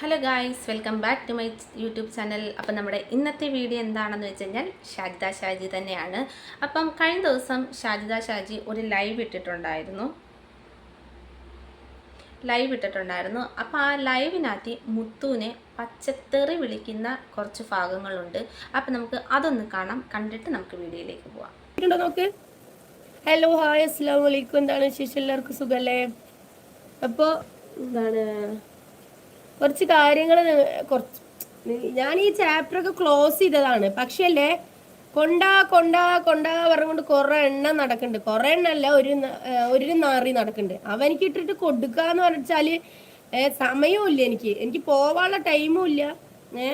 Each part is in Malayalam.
Hello guys welcome back to my YouTube channel അപ്പം നമ്മുടെ ഇന്നത്തെ വീഡിയോ എന്താണെന്ന് വെച്ച് കഴിഞ്ഞാൽ ഷാജിദ ഷാജി തന്നെയാണ്. അപ്പം കഴിഞ്ഞ ദിവസം ഷാജിദ ഷാജി ഒരു ലൈവ് ഇട്ടിട്ടുണ്ടായിരുന്നു. ലൈവ് ഇട്ടിട്ടുണ്ടായിരുന്നു. അപ്പോൾ ആ ലൈവിനകത്ത് മുത്തുവിനെ പച്ചത്തെറി വിളിക്കുന്ന കുറച്ച് ഭാഗങ്ങളുണ്ട്. അപ്പം നമുക്ക് അതൊന്ന് കാണാം. കണ്ടിട്ട് നമുക്ക് വീഡിയോയിലേക്ക് പോവാം. നോക്ക്? ഹലോ ഹായ് അസ്സാം വലൈക്കും എന്താണ് വിശേഷം? എല്ലാവർക്കും സുഖല്ലേ? അപ്പോൾ എന്താണ് കുറച്ച് കാര്യങ്ങൾ കുറച്ച് ഞാൻ ഈ ചാപ്റ്റർ ഒക്കെ ക്ലോസ് ചെയ്തതാണ്. പക്ഷേ അല്ലേ കൊണ്ടാ കൊണ്ടാ കൊണ്ടാ പറഞ്ഞുകൊണ്ട് കുറെ എണ്ണം നടക്കുന്നുണ്ട്. കുറെ എണ്ണല്ല ഒരു ഒരു നാറി നടക്കുന്നുണ്ട്. അവനിക്ക് ഇട്ടിട്ട് കൊടുക്കാന്ന് പറഞ്ഞാൽ സമയവും ഇല്ല എനിക്ക്. എനിക്ക് പോവാനുള്ള ടൈമും ഇല്ല ഏ?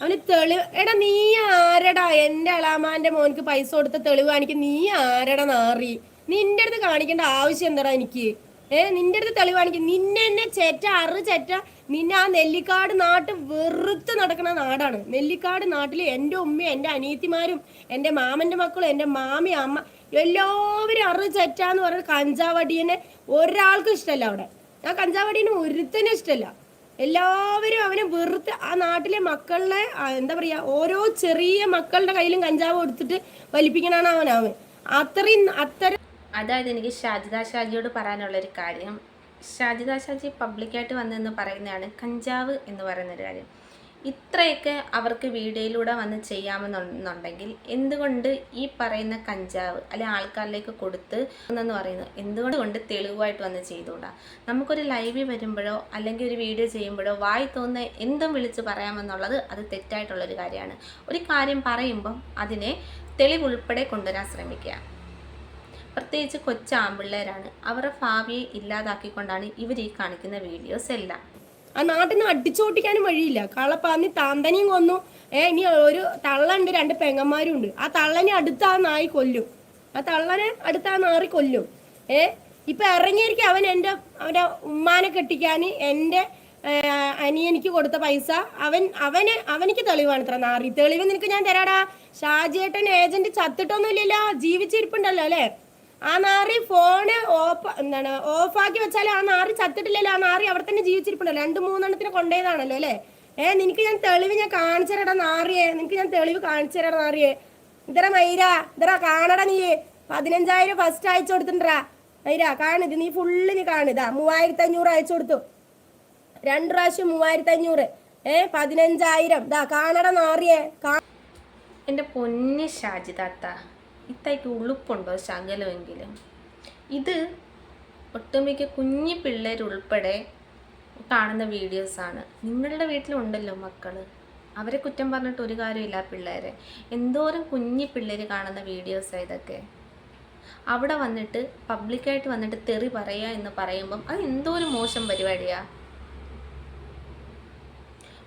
അവന് തെളിവ് എടാ നീ ആരടാ? എന്റെ അളാമാന്റെ മോനക്ക് പൈസ കൊടുത്ത തെളിവ് കാണിക്കും. നീ ആരടാ നാറി? നിന്റെ അടുത്ത് കാണിക്കേണ്ട ആവശ്യം എന്താടാ എനിക്ക്? ഏ നിന്റെ അടുത്ത് തെളിവ് കാണിക്കും. നിന്നെ എന്നെ ചെറ്റ അറ് ചെറ്റ. നിന്നെ ആ നെല്ലിക്കാട് നാട്ട് വെറുത്ത് നടക്കുന്ന നാടാണ്. നെല്ലിക്കാട് നാട്ടിൽ എന്റെ ഉമ്മയും എന്റെ അനിയത്തിമാരും എന്റെ മാമന്റെ മക്കളും എന്റെ മാമി അമ്മ എല്ലാവരും അറ് ചെറ്റാന്ന് പറഞ്ഞ കഞ്ചാവടിയനെ ഒരാൾക്കും ഇഷ്ടമല്ല അവിടെ. ആ കഞ്ചാവടീനെ ഒരുത്തനും ഇഷ്ടമല്ല എല്ലാവരും അവനെ വെറുത്ത് ആ നാട്ടിലെ മക്കളുടെ എന്താ പറയാ ഓരോ ചെറിയ മക്കളുടെ കയ്യിലും കഞ്ചാവ് കൊടുത്തിട്ട് വലിപ്പിക്കണാണ് അവൻ. അവൻ. അത്രയും അത്തരം അതായത് എനിക്ക് ഷാജിദ ഷാജിയോട് പറയാനുള്ളൊരു കാര്യം. ഷാജിദ ഷാജി പബ്ലിക്കായിട്ട് വന്നെന്ന് പറയുന്നതാണ് കഞ്ചാവ് എന്ന് പറയുന്നൊരു കാര്യം. ഇത്രയൊക്കെ അവർക്ക് വീഡിയോയിലൂടെ വന്ന് ചെയ്യാമെന്നുണ്ടെങ്കിൽ എന്തുകൊണ്ട് ഈ പറയുന്ന കഞ്ചാവ് അല്ലെ ആൾക്കാരിലേക്ക് കൊടുത്ത് എന്നു പറയുന്നത്? എന്തുകൊണ്ട് കൊണ്ട് തെളിവായിട്ട് വന്ന് ചെയ്തുകൂടാ? നമുക്കൊരു ലൈവിൽ വരുമ്പോഴോ അല്ലെങ്കിൽ ഒരു വീഡിയോ ചെയ്യുമ്പോഴോ വായി തോന്നുന്ന എന്തും വിളിച്ച് പറയാമെന്നുള്ളത് അത് തെറ്റായിട്ടുള്ളൊരു കാര്യമാണ്. ഒരു കാര്യം പറയുമ്പം അതിനെ തെളിവുൾപ്പെടെ കൊണ്ടുവരാൻ ശ്രമിക്കുക. പ്രത്യേകിച്ച് കൊച്ചു ആമ്പിള്ളേരാണ് അവരുടെ ഭാവിയെ ഇല്ലാതാക്കിക്കൊണ്ടാണ് ഇവർ ഈ കാണിക്കുന്ന വീഡിയോസ് എല്ലാം. ആ നാട്ടിൽ നിന്ന് അടിച്ചോട്ടിക്കാനും വഴിയില്ല. കളപ്പാന്നി താന്തനെയും കൊന്നു. ഏ ഇനി ഒരു തള്ളണ്ട് രണ്ട് പെങ്ങന്മാരും ഉണ്ട് ആ തള്ളനെ അടുത്ത ആ നായി കൊല്ലും. ആ തള്ളനെ അടുത്ത ആ നാറി കൊല്ലും. ഏ ഇപ്പൊ ഇറങ്ങിയിരിക്കും അവൻ എന്റെ അവന്റെ ഉമ്മാനെ കെട്ടിക്കാൻ എന്റെ അനിയനിക്ക് കൊടുത്ത പൈസ അവൻ അവന് അവനിക്ക് തെളിവാണ് ഇത്ര നാറി. തെളിവ് നിനക്ക് ഞാൻ തരാടാ. ഷാജിയേട്ടൻ ഏജന്റ് ചത്തിട്ടൊന്നുമില്ലല്ലോ. ജീവിച്ചിരിപ്പുണ്ടല്ലോ അല്ലേ? ആ നാറി ഫോണ് ഓഫ് എന്താണ് ഓഫാക്കി വെച്ചാൽ ആ നാറി ചത്തിട്ടില്ലല്ലോ. ആ നാറി അവിടെ തന്നെ ജീവിച്ചിരിപ്പുണ്ടല്ലോ. രണ്ട് മൂന്നെണ്ണത്തിന് കൊണ്ടേതാണല്ലോ അല്ലേ? ഏ നിനക്ക് ഞാൻ തെളിവ് ഞാൻ കാണിച്ചു തരാടാ നാറിയെ. നിനക്ക് ഞാൻ തെളിവ് കാണിച്ചു നാറിയെ. ഇതറ മൈര. ഇതറ കാണടാ നീ. പതിനഞ്ചായിരം ഫസ്റ്റ് അയച്ചു കൊടുത്തിട്ടാ മൈര കാണിത് നീ ഫുള്ള് നീ കാണിതാ മൂവായിരത്തി അഞ്ഞൂറ് അയച്ചു കൊടുത്തു. രണ്ട് പ്രാവശ്യം മൂവായിരത്തി അഞ്ഞൂറ് ഏ പതിനഞ്ചായിരം. ഇതാ കാണട നാറിയെ. കാ എന്റെ പൊന്നി ഷാജിദാത്ത. ഇത്തയ്ക്ക് ഉളുപ്പുണ്ടോ ശകലമെങ്കിലും? ഇത് ഒട്ടുമിക്ക കുഞ്ഞു പിള്ളേരുൾപ്പെടെ കാണുന്ന വീഡിയോസാണ്. നിങ്ങളുടെ വീട്ടിലുണ്ടല്ലോ മക്കൾ അവരെ കുറ്റം പറഞ്ഞിട്ട് ഒരു കാര്യമില്ല പിള്ളേരെ. എന്തോരം കുഞ്ഞു പിള്ളേർ കാണുന്ന വീഡിയോസാണ് ഇതൊക്കെ. അവിടെ വന്നിട്ട് പബ്ലിക്കായിട്ട് വന്നിട്ട് തെറി പറയുക എന്ന് പറയുമ്പം അത് എന്തോ ഒരു മോശം പരിപാടിയാണ്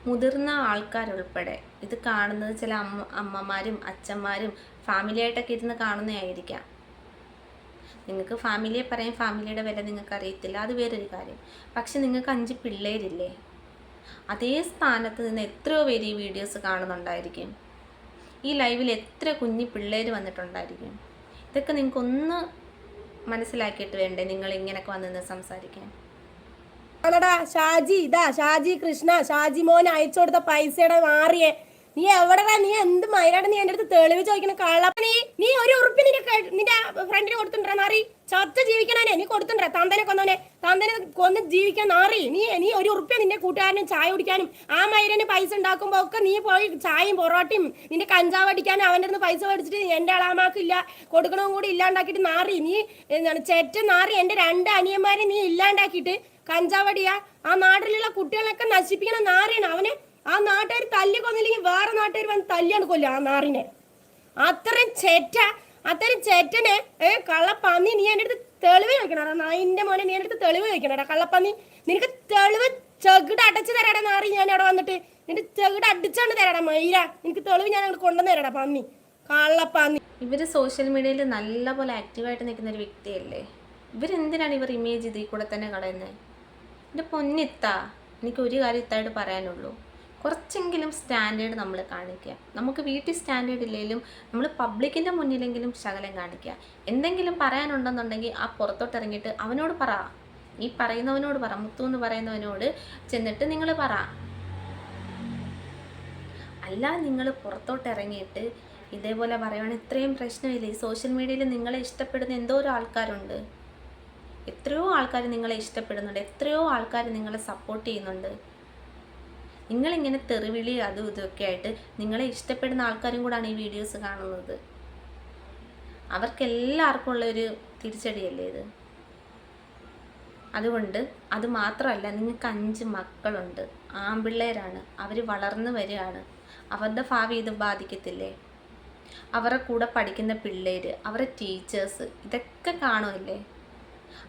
മുതിർന്ന ആൾക്കാരുൾപ്പെടെ ഇത് കാണുന്നത് ചില അമ്മ അമ്മമാരും അച്ഛന്മാരും ഫാമിലിയായിട്ടൊക്കെ ഇരുന്ന് കാണുന്നതായിരിക്കാം നിങ്ങൾക്ക് ഫാമിലിയെ പറയാൻ ഫാമിലിയുടെ വില നിങ്ങൾക്ക് അറിയത്തില്ല അത് വേറൊരു കാര്യം. പക്ഷെ നിങ്ങൾക്ക് അഞ്ച് പിള്ളേരില്ലേ? അതേ സ്ഥാനത്ത് നിന്ന് എത്രയോ പേര് ഈ വീഡിയോസ് കാണുന്നുണ്ടായിരിക്കും. ഈ ലൈവിൽ എത്ര കുഞ്ഞു പിള്ളേർ വന്നിട്ടുണ്ടായിരിക്കും. ഇതൊക്കെ നിങ്ങൾക്കൊന്ന് മനസ്സിലാക്കിയിട്ട് വേണ്ടേ നിങ്ങൾ ഇങ്ങനെയൊക്കെ വന്ന് നിന്ന് സംസാരിക്കാൻ? ഷാജി ഇതാ ഷാജി കൃഷ്ണ ഷാജി മോൻ അയച്ചു കൊടുത്ത പൈസയുടെ മാറിയേ നീ എവിടെടാ നീ എന്ത് മൈരാട് നീ എന്റെ അടുത്ത് തെളിവ് ചോദിക്കണ? കള്ളപ്പ നീ നീ ഒരു ഉറുപ്പി നിന്റെ നിന്റെ ഫ്രണ്ടിന് കൊടുത്തിട്ടുണ്ടാ? നാറി ചത്ത ജീവിക്കണേ നീ കൊടുത്തിട്ടുണ്ടാ? തന്തനെ കൊന്നവനെ. തന്തനെ കൊന്ന് ജീവിക്കാൻ നാറി നീ നീ ഒരു ഉറുപ്പ്യ നിന്റെ കൂട്ടുകാരനും ചായ കുടിക്കാനും. ആ മൈരന് പൈസ ഉണ്ടാക്കുമ്പോ ഒക്കെ നീ പോയി ചായയും പൊറോട്ടയും നിന്റെ കഞ്ചാവ് അടിക്കാനും അവന്റെ അടുത്ത് പൈസ മേടിച്ചിട്ട് എന്റെ അളാമാക്കില്ല കൊടുക്കണവും കൂടി ഇല്ലാണ്ടാക്കിയിട്ട് നാറി നീ എന്താണ് ചെറ്റ നാറി എന്റെ രണ്ട് അനിയന്മാരെ നീ ഇല്ലാണ്ടാക്കിയിട്ട് കഞ്ചാവടിയ. ആ നാട്ടിലുള്ള കുട്ടികളൊക്കെ നശിപ്പിക്കണം നാറിയാണ് അവനെ ആ നാട്ടുകാർ തല്ലി കൊന്നില്ലെങ്കിൽ വേറെ നാട്ടുകാർ വന്ന് തല്ലിയാണ് കൊല്ലുക ആ നാറിനെ. അത്രയും ചേറ്റ അത്രയും ചേറ്റനെ ഏ കള്ളപ്പന്നി നീ എന്റെ അടുത്ത് തെളിവ് ചോദിക്കണടാ നായിന്റെ മോനെ നീ എന്റെ അടുത്ത് തെളിവ് ചോദിക്കണടാ കള്ളപ്പന്നി നിനക്ക് തെളിവ് ചെകിട് അടച്ചു തരാടാ നാറി ഞാൻ അവിടെ വന്നിട്ട്. നിന്റെ ചെകിട് അടിച്ചാണ് തരാടാ മൈര നിനക്ക് തെളിവ് ഞാൻ അങ്ങോട്ട് കൊണ്ടുവന്ന് തരാടാ പന്നി. കള്ളപ്പന്നി. ഇവർ സോഷ്യൽ മീഡിയയിൽ നല്ല പോലെ ആക്റ്റീവായിട്ട് നിൽക്കുന്ന ഒരു വ്യക്തിയല്ലേ? ഇവരെന്തിനാണ് ഇവർ ഇമേജ് ഇതിൽ കൂടെ തന്നെ കളയുന്നത് എന്റെ പൊന്നിത്ത എനിക്ക് ഒരു കാര്യം ഇത്തായിട്ട് പറയാനുള്ളൂ. കുറച്ചെങ്കിലും സ്റ്റാൻഡേർഡ് നമ്മൾ കാണിക്കുക. നമുക്ക് വീട്ടിൽ സ്റ്റാൻഡേർഡ് ഇല്ലെങ്കിലും നമ്മൾ പബ്ലിക്കിന്റെ മുന്നിലെങ്കിലും ശകലം കാണിക്കുക. എന്തെങ്കിലും പറയാനുണ്ടെന്നുണ്ടെങ്കിൽ ആ പുറത്തോട്ട് ഇറങ്ങിയിട്ട് അവനോട് പറ. ഈ പറയുന്നവനോട് പറ. മുത്തു എന്ന് പറയുന്നവനോട് ചെന്നിട്ട് നിങ്ങൾ പറ. അല്ല നിങ്ങൾ പുറത്തോട്ട് ഇറങ്ങിയിട്ട് ഇതേപോലെ പറയുവാണെങ്കിൽ ഇത്രയും പ്രശ്നമില്ല? ഈ സോഷ്യൽ മീഡിയയിൽ നിങ്ങളെ ഇഷ്ടപ്പെടുന്ന എന്തോ ഒരു ആൾക്കാരുണ്ട്. എത്രയോ ആൾക്കാർ നിങ്ങളെ ഇഷ്ടപ്പെടുന്നുണ്ട്. എത്രയോ ആൾക്കാർ നിങ്ങളെ സപ്പോർട്ട് ചെയ്യുന്നുണ്ട്. നിങ്ങളിങ്ങനെ തെറിവിളി അതും ഇതൊക്കെ ആയിട്ട് നിങ്ങളെ ഇഷ്ടപ്പെടുന്ന ആൾക്കാരും കൂടാണ് ഈ വീഡിയോസ് കാണുന്നത്. അവർക്കെല്ലാവർക്കും ഉള്ളൊരു തിരിച്ചടിയല്ലേ ഇത്? അതുകൊണ്ട് അത് മാത്രമല്ല നിങ്ങൾക്ക് അഞ്ച് മക്കളുണ്ട്. ആൺപിള്ളേരാണ്. അവർ വളർന്നു വരികയാണ്. അവരുടെ ഭാവി ഇത് ബാധിക്കത്തില്ലേ? അവരുടെ കൂടെ പഠിക്കുന്ന പിള്ളേർ അവരുടെ ടീച്ചേഴ്സ് ഇതൊക്കെ കാണുമല്ലേ?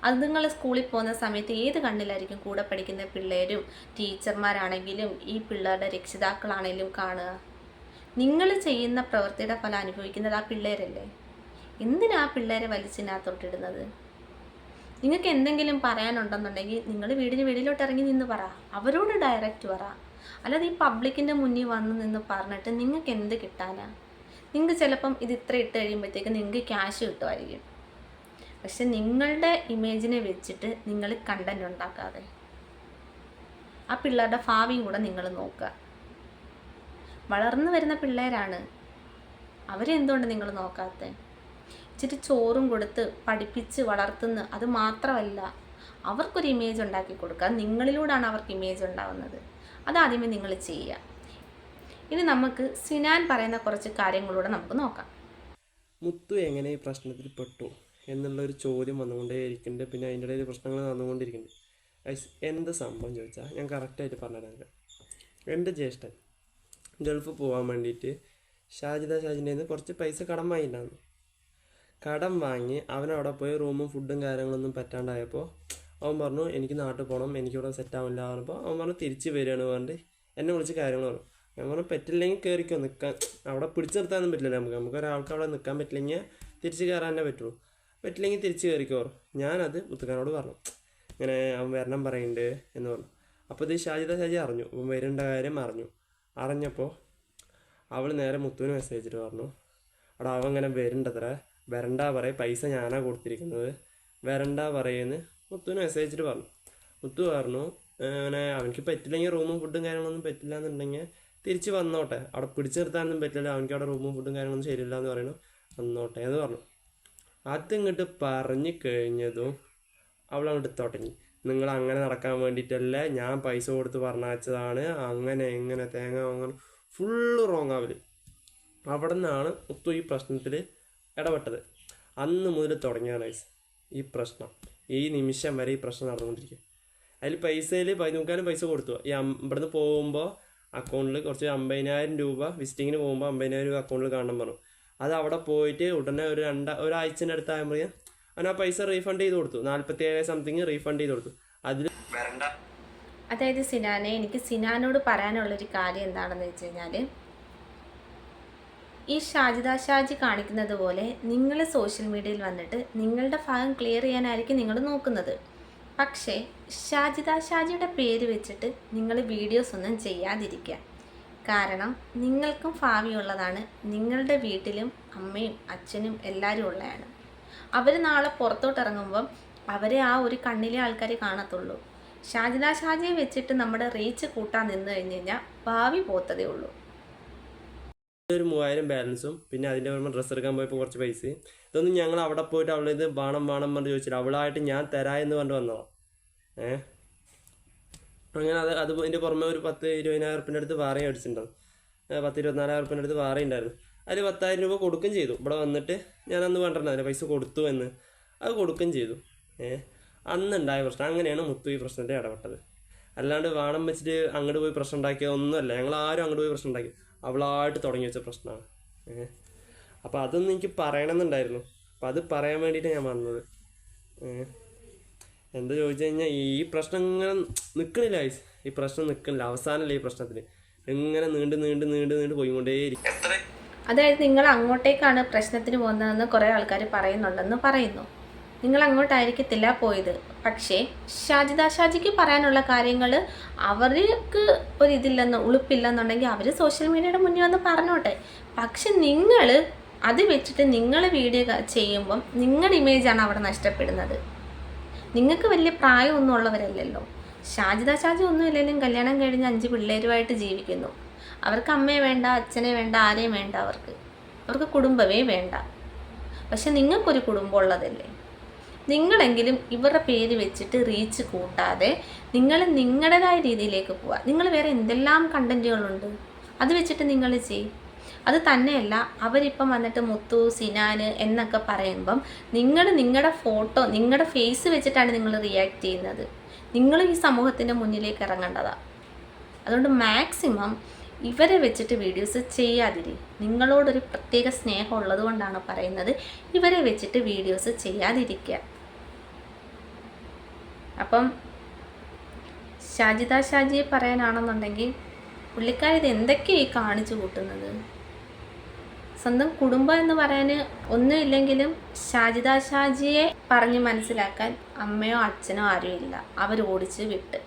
അത് നിങ്ങൾ സ്കൂളിൽ പോകുന്ന സമയത്ത് ഏത് കണ്ണിലായിരിക്കും കൂടെ പഠിക്കുന്ന പിള്ളേരും ടീച്ചർമാരാണെങ്കിലും ഈ പിള്ളേരുടെ രക്ഷിതാക്കളാണെങ്കിലും കാണുക? നിങ്ങൾ ചെയ്യുന്ന പ്രവൃത്തിയുടെ ഫലം അനുഭവിക്കുന്നത് ആ പിള്ളേരല്ലേ? എന്തിനാ ആ പിള്ളേരെ വലിച്ചിനകത്തോട്ടിടുന്നത്? നിങ്ങൾക്ക് എന്തെങ്കിലും പറയാനുണ്ടെന്നുണ്ടെങ്കിൽ നിങ്ങൾ വീടിന് വെളിയിലോട്ട് ഇറങ്ങി നിന്ന് പറ. അവരോട് ഡയറക്റ്റ് പറ. അല്ലാതെ ഈ പബ്ലിക്കിന്റെ മുന്നിൽ വന്ന് നിന്ന് പറഞ്ഞിട്ട് നിങ്ങൾക്ക് എന്ത് കിട്ടാനാ? നിങ്ങൾക്ക് ചിലപ്പം ഇത് ഇത്ര ഇട്ട് കഴിയുമ്പോഴത്തേക്ക് നിങ്ങൾക്ക് ക്യാഷ് കിട്ടുമായിരിക്കും. പക്ഷെ നിങ്ങളുടെ ഇമേജിനെ വെച്ചിട്ട് നിങ്ങൾ കണ്ടന്റ് ഉണ്ടാക്കാതെ. ആ പിള്ളേരുടെ ഭാവിയും കൂടെ നിങ്ങൾ നോക്കുക. വളർന്നു വരുന്ന പിള്ളേരാണ്. അവരെന്തുകൊണ്ട് നിങ്ങൾ നോക്കാത്തത് ഇച്ചിരി ചോറും കൊടുത്ത് പഠിപ്പിച്ച് വളർത്തുന്ന അത് മാത്രമല്ല അവർക്കൊരു ഇമേജ് ഉണ്ടാക്കി കൊടുക്കുക. നിങ്ങളിലൂടെയാണ് അവർക്ക് ഇമേജ് ഉണ്ടാവുന്നത്. അതാദ്യമേ നിങ്ങൾ ചെയ്യുക. ഇനി നമുക്ക് സിനാൻ പറയുന്ന കുറച്ച് കാര്യങ്ങളൂടെ നമുക്ക് നോക്കാം. മുത്തു എങ്ങനെ ഈ പ്രശ്നത്തിൽ പെട്ടു? എന്നുള്ള ഒരു ചോദ്യം വന്നുകൊണ്ടേയിരിക്കുന്നുണ്ട്. പിന്നെ അതിന്റെ ഇടയിൽ പ്രശ്നങ്ങൾ നടന്നുകൊണ്ടിരിക്കുന്നുണ്ട്. ഐസ് എന്ത് സംഭവം ചോദിച്ചാൽ ഞാൻ കറക്റ്റായിട്ട് പറഞ്ഞുതരാം എന്റെ ജ്യേഷ്ഠൻ ഗൾഫ് പോകാൻ വേണ്ടിയിട്ട് ഷാജിദ ഷാജിന്റെ നിന്ന് കുറച്ച് പൈസ കടം വാങ്ങിയിട്ടുണ്ടായിരുന്നു. കടം വാങ്ങി അവനവിടെ പോയി റൂമും ഫുഡും കാര്യങ്ങളൊന്നും പറ്റാണ്ടായപ്പോൾ അവൻ പറഞ്ഞു എനിക്ക് നാട്ടിൽ പോകണം എനിക്കിവിടെ സെറ്റ് ആവില്ല പറഞ്ഞപ്പോൾ അവൻ പറഞ്ഞു തിരിച്ച് വരികയാണ് പറഞ്ഞിട്ട് എന്നെ വിളിച്ച് കാര്യങ്ങൾ പറഞ്ഞു. ഞാൻ പറഞ്ഞു പറ്റില്ലെങ്കിൽ കയറിക്കോ നിൽക്കാൻ അവിടെ പിടിച്ചു നിർത്താനൊന്നും പറ്റില്ല നമുക്ക്. നമുക്ക് ഒരാൾക്ക് അവിടെ നിൽക്കാൻ പറ്റില്ലെങ്കിൽ തിരിച്ച് കയറാനേ പറ്റുള്ളൂ. പറ്റില്ലെങ്കിൽ തിരിച്ച് കയറിക്കോർ. ഞാനത് മുത്തുക്കാനോട് പറഞ്ഞു. ഇങ്ങനെ അവൻ വരണം പറയുന്നുണ്ട് എന്ന് പറഞ്ഞു. അപ്പോൾ ഇത് ഷാജിത ഷാജി അറിഞ്ഞു. അവൻ വരേണ്ട കാര്യം അറിഞ്ഞു. അറിഞ്ഞപ്പോൾ അവൾ നേരെ മുത്തുവിന് മെസ്സേജ് ചെയ്തിട്ട് പറഞ്ഞു. അവിടെ അവൻ ഇങ്ങനെ വരണ്ടത്ര. വരണ്ട പറയും. പൈസ ഞാനാ കൊടുത്തിരിക്കുന്നത്. വരണ്ട പറയുമെന്ന് മുത്തുവിന് മെസ്സേജ് ചെയ്തിട്ട് പറഞ്ഞു. മുത്തു പറഞ്ഞു "ഏ, അങ്ങനെ അവനിക്ക് പറ്റില്ലെങ്കിൽ റൂമും ഫുഡും കാര്യങ്ങളൊന്നും പറ്റില്ല എന്നുണ്ടെങ്കിൽ തിരിച്ച് വന്നോട്ടെ. അവിടെ പിടിച്ചു നിർത്താനൊന്നും പറ്റില്ല അവനിക്ക് അവിടെ റൂമും ഫുഡും കാര്യങ്ങളൊന്നും ശരിയില്ല എന്ന് പറയുന്നു. വന്നോട്ടെ എന്ന് പറഞ്ഞു. അതിങ്ങോട്ട് പറഞ്ഞു കഴിഞ്ഞതും അവൾ അങ്ങോട്ട് തുടങ്ങി. നിങ്ങൾ അങ്ങനെ നടക്കാൻ വേണ്ടിയിട്ടല്ലേ ഞാൻ പൈസ കൊടുത്ത് പറഞ്ഞയച്ചതാണ്. അങ്ങനെ എങ്ങനെ തേങ്ങ വാങ്ങണം ഫുള്ള് റോങ് ആവൽ അവിടെ നിന്നാണ് മുത്തു ഈ പ്രശ്നത്തിൽ ഇടപെട്ടത്. അന്ന് മുതൽ തുടങ്ങിയാണ് ഈ പ്രശ്നം. ഈ നിമിഷം വരെ ഈ പ്രശ്നം നടന്നുകൊണ്ടിരിക്കുക. അതിൽ പൈസയിൽ പതിനൂക്കാനും പൈസ കൊടുത്തു. ഈ ഇവിടുന്ന് പോകുമ്പോൾ അക്കൗണ്ടിൽ കുറച്ച് അമ്പതിനായിരം രൂപ വിസിറ്റിങ്ങിന് പോകുമ്പോൾ അമ്പതിനായിരം രൂപ അക്കൗണ്ടിൽ കാണണം പറഞ്ഞു. അത് അവിടെ പോയിട്ട് ഉടനെ ഒരു രണ്ട ഒരാഴ്ചന്റെ അടുത്ത് ആകുമ്പോഴേ അവൻ ആ പൈസ റീഫണ്ട് ചെയ്ത് കൊടുത്തു. നാൽപ്പത്തി ഏഴ് സംതിങ് റീഫണ്ട് ചെയ്ത് കൊടുത്തു. അതിൽ അതായത് സിനാനെ എനിക്ക് സിനാനോട് പറയാനുള്ളൊരു കാര്യം എന്താണെന്ന് വെച്ച് കഴിഞ്ഞാൽ ഈ ഷാജിദ ഷാജി കാണിക്കുന്നത് പോലെ നിങ്ങൾ സോഷ്യൽ മീഡിയയിൽ വന്നിട്ട് നിങ്ങളുടെ ഭാഗം ക്ലിയർ ചെയ്യാനായിരിക്കും നിങ്ങൾ നോക്കുന്നത്. പക്ഷേ ഷാജിദ ഷാജിയുടെ പേര് വെച്ചിട്ട് നിങ്ങൾ വീഡിയോസ് ഒന്നും ചെയ്യാതിരിക്കുക. കാരണം നിങ്ങൾക്കും ഭാവിയുള്ളതാണ്. നിങ്ങളുടെ വീട്ടിലും അമ്മയും അച്ഛനും എല്ലാവരും ഉള്ളതാണ് അവർ നാളെ പുറത്തോട്ട് ഇറങ്ങുമ്പം അവരെ ആ ഒരു കണ്ണിലെ ആൾക്കാർ കാണത്തുള്ളൂ. ഷാജിദ ഷാജിയെ വെച്ചിട്ട് നമ്മുടെ റീച്ച് കൂട്ടാൻ നിന്ന് കഴിഞ്ഞ് കഴിഞ്ഞാൽ ഭാവി പോത്തതേ ഉള്ളൂ. ഒരു മൂവായിരം ബാലൻസും പിന്നെ അതിന്റെ പുറമെ ഡ്രസ്സ് എടുക്കാൻ പോയപ്പോൾ കുറച്ച് പൈസ ഇതൊന്നും ഞങ്ങൾ അവിടെ പോയിട്ട് അവളിത് വേണം വേണം പറഞ്ഞ് ചോദിച്ചില്ല. അവളായിട്ട് ഞാൻ തരാ എന്ന് പറഞ്ഞു വന്നതാണ് ഏ അങ്ങനെ അത് അത് അതിന്റെ പുറമെ ഒരു പത്ത് ഇരുപതിനായിരം ഉറുപ്പിന്റെ അടുത്ത് വാറയും അടിച്ചിട്ടുണ്ടാവും പത്ത് ഇരുപത്തിനാലായിരം ഉറുപ്പിന്റെ അടുത്ത് വാറ ഉണ്ടായിരുന്നു. അതിൽ പത്തായിരം രൂപ കൊടുക്കുകയും ചെയ്തു. ഇവിടെ വന്നിട്ട് ഞാൻ അന്ന് പറഞ്ഞിട്ടുണ്ടായിരുന്നു പൈസ കൊടുത്തു എന്ന്. അത് കൊടുക്കുകയും ചെയ്തു. ഏ അന്നുണ്ടായ പ്രശ്നം. അങ്ങനെയാണ് മുത്തു ഈ പ്രശ്നത്തിൽ ഇടപെട്ടത്. അല്ലാണ്ട് വാണം വെച്ചിട്ട് അങ്ങോട്ട് പോയി പ്രശ്നം ഉണ്ടാക്കിയതൊന്നുമല്ല ഞങ്ങൾ ആരും അങ്ങോട്ട് പോയി പ്രശ്നം ഉണ്ടാക്കി. അവളായിട്ട് തുടങ്ങി വെച്ച പ്രശ്നമാണ്. ഏഹ് അപ്പോൾ അതൊന്നും എനിക്ക് പറയണമെന്നുണ്ടായിരുന്നു. അപ്പോൾ അത് പറയാൻ വേണ്ടിയിട്ട് ഞാൻ വന്നത്. ഏഹ് എന്താ ചോദിച്ചു കഴിഞ്ഞാൽ ഈ പ്രശ്നം ഇങ്ങനെ നിൽക്കണില്ല ഐസ് ഈ പ്രശ്നം നിൽക്കണില്ല അവസാനമല്ല ഈ പ്രശ്നത്തിന് ഇങ്ങനെ നീണ്ട് നീണ്ട് നീണ്ട് നീണ്ട് പോയിക്കൊണ്ടേയിരിക്കും. അതായത് നിങ്ങൾ അങ്ങോട്ടേക്കാണ് പ്രശ്നത്തിന് പോകുന്നതെന്ന് കുറേ ആൾക്കാർ പറയുന്നുണ്ടെന്ന് പറയുന്നു. നിങ്ങൾ അങ്ങോട്ടായിരിക്കത്തില്ല പോയത്. പക്ഷേ ഷാജിദ ഷാജിക്ക് പറയാനുള്ള കാര്യങ്ങൾ അവർക്ക് ഒരിതില്ലെന്ന് ഉളുപ്പില്ലെന്നുണ്ടെങ്കിൽ അവർ സോഷ്യൽ മീഡിയയുടെ മുന്നിൽ വന്ന് പറഞ്ഞോട്ടെ. പക്ഷെ നിങ്ങൾ അത് വെച്ചിട്ട് നിങ്ങൾ വീഡിയോ ചെയ്യുമ്പം നിങ്ങളുടെ ഇമേജാണ് അവിടെ നഷ്ടപ്പെടുന്നത്. നിങ്ങൾക്ക് വലിയ പ്രായമൊന്നും ഉള്ളവരല്ലല്ലോ. ഷാജിദ ഷാജി ഒന്നും ഇല്ലെങ്കിലും കല്യാണം കഴിഞ്ഞ് അഞ്ച് പിള്ളേരുമായിട്ട് ജീവിക്കുന്നു. അവർക്ക് അമ്മയെ വേണ്ട അച്ഛനെ വേണ്ട ആരെയും വേണ്ട അവർക്ക്. അവർക്ക് കുടുംബമേ വേണ്ട. പക്ഷെ നിങ്ങൾക്കൊരു കുടുംബം ഉള്ളതല്ലേ? നിങ്ങളെങ്കിലും ഇവരുടെ പേര് വെച്ചിട്ട് റീച്ച് കൂട്ടാതെ നിങ്ങൾ നിങ്ങളുടേതായ രീതിയിലേക്ക് പോവുക നിങ്ങൾ വേറെ എന്തെല്ലാം കണ്ടന്റുകളുണ്ട് അത് വെച്ചിട്ട് നിങ്ങൾ ചെയ്യും. അത് തന്നെയല്ല അവരിപ്പം വന്നിട്ട് മുത്തു സിനാന് എന്നൊക്കെ പറയുമ്പം നിങ്ങൾ നിങ്ങളുടെ ഫോട്ടോ നിങ്ങളുടെ ഫേസ് വെച്ചിട്ടാണ് നിങ്ങൾ റിയാക്ട് ചെയ്യുന്നത്. നിങ്ങൾ ഈ സമൂഹത്തിന്റെ മുന്നിലേക്ക് ഇറങ്ങേണ്ടതാണ് അതുകൊണ്ട് മാക്സിമം ഇവരെ വെച്ചിട്ട് വീഡിയോസ് ചെയ്യാതിരി. നിങ്ങളോടൊരു പ്രത്യേക സ്നേഹം ഉള്ളത് കൊണ്ടാണ് പറയുന്നത് ഇവരെ വെച്ചിട്ട് വീഡിയോസ് ചെയ്യാതിരിക്കുക. അപ്പം ഷാജിദ ഷാജിയെ പറയാനാണെന്നുണ്ടെങ്കിൽ പുള്ളിക്കാരി ഇത് എന്തൊക്കെയാണ് ഈ കാണിച്ചു കൂട്ടുന്നത്? സ്വന്തം കുടുംബം എന്ന് പറയാൻ ഒന്നുമില്ലെങ്കിലും ഷാജിദ ഷാജിയെ പറഞ്ഞ് മനസ്സിലാക്കാൻ അമ്മയോ അച്ഛനോ ആരും ഇല്ല. അവർ ഓടിച്ച് വിട്ട്.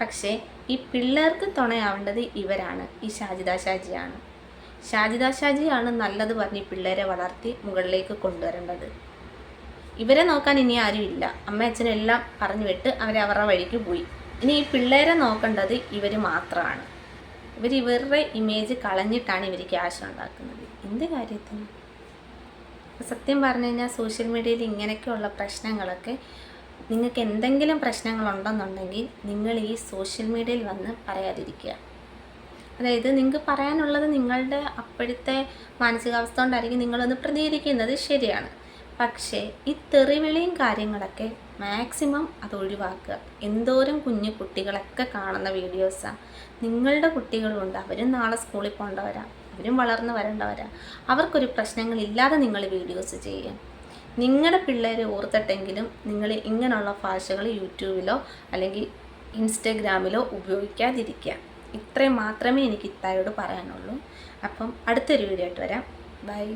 പക്ഷേ ഈ പിള്ളേർക്ക് തുണയാവേണ്ടത് ഇവരാണ്. ഈ ഷാജിദ ഷാജിയാണ്. ഷാജിദ ഷാജിയാണ് നല്ലത് പറഞ്ഞ് പിള്ളേരെ വളർത്തി മുകളിലേക്ക് കൊണ്ടുവരേണ്ടത്. ഇവരെ നോക്കാൻ ഇനി ആരും ഇല്ല. അമ്മ അച്ഛനും എല്ലാം പറഞ്ഞു വിട്ട് അവരെ അവരുടെ വഴിക്ക് പോയി. ഇനി ഈ പിള്ളേരെ നോക്കേണ്ടത് ഇവർ മാത്രമാണ്. ഇവർ ഇവരുടെ ഇമേജ് കളഞ്ഞിട്ടാണ് ഇവർ ക്യാഷ് ഉണ്ടാക്കുന്നത്. എന്ത് കാര്യത്തിന്? സത്യം പറഞ്ഞു കഴിഞ്ഞാൽ സോഷ്യൽ മീഡിയയിൽ ഇങ്ങനെയൊക്കെയുള്ള പ്രശ്നങ്ങളൊക്കെ നിങ്ങൾക്ക് എന്തെങ്കിലും പ്രശ്നങ്ങളുണ്ടെന്നുണ്ടെങ്കിൽ നിങ്ങൾ ഈ സോഷ്യൽ മീഡിയയിൽ വന്ന് പറയാതിരിക്കുക. അതായത് നിങ്ങൾക്ക് പറയാനുള്ളത് നിങ്ങളുടെ അപ്പോഴത്തെ മാനസികാവസ്ഥ കൊണ്ടായിരിക്കും നിങ്ങളൊന്ന് പ്രതികരിക്കുന്നത് ശരിയാണ്. പക്ഷേ ഈ തെറിവിളിയും കാര്യങ്ങളൊക്കെ മാക്സിമം അത് ഒഴിവാക്കുക. എന്തോരം കുഞ്ഞു കുട്ടികളൊക്കെ കാണുന്ന വീഡിയോസാണ് നിങ്ങളുടെ കുട്ടികളുണ്ട്. അവരും നാളെ സ്കൂളിൽ പോകേണ്ടവരാ. അവരും വളർന്നു വരേണ്ടവരാ. അവർക്കൊരു പ്രശ്നങ്ങളില്ലാതെ നിങ്ങൾ വീഡിയോസ് ചെയ്യുക. നിങ്ങളുടെ പിള്ളേരെ ഓർത്തിട്ടെങ്കിലും നിങ്ങൾ ഇങ്ങനെയുള്ള ഭാഷകൾ യൂട്യൂബിലോ അല്ലെങ്കിൽ ഇൻസ്റ്റഗ്രാമിലോ ഉപയോഗിക്കാതിരിക്കുക. ഇത്രയും മാത്രമേ എനിക്ക് ഇത്തായോട് പറയാനുള്ളൂ. അപ്പം അടുത്തൊരു വീഡിയോ ആയിട്ട് വരാം. ബൈ.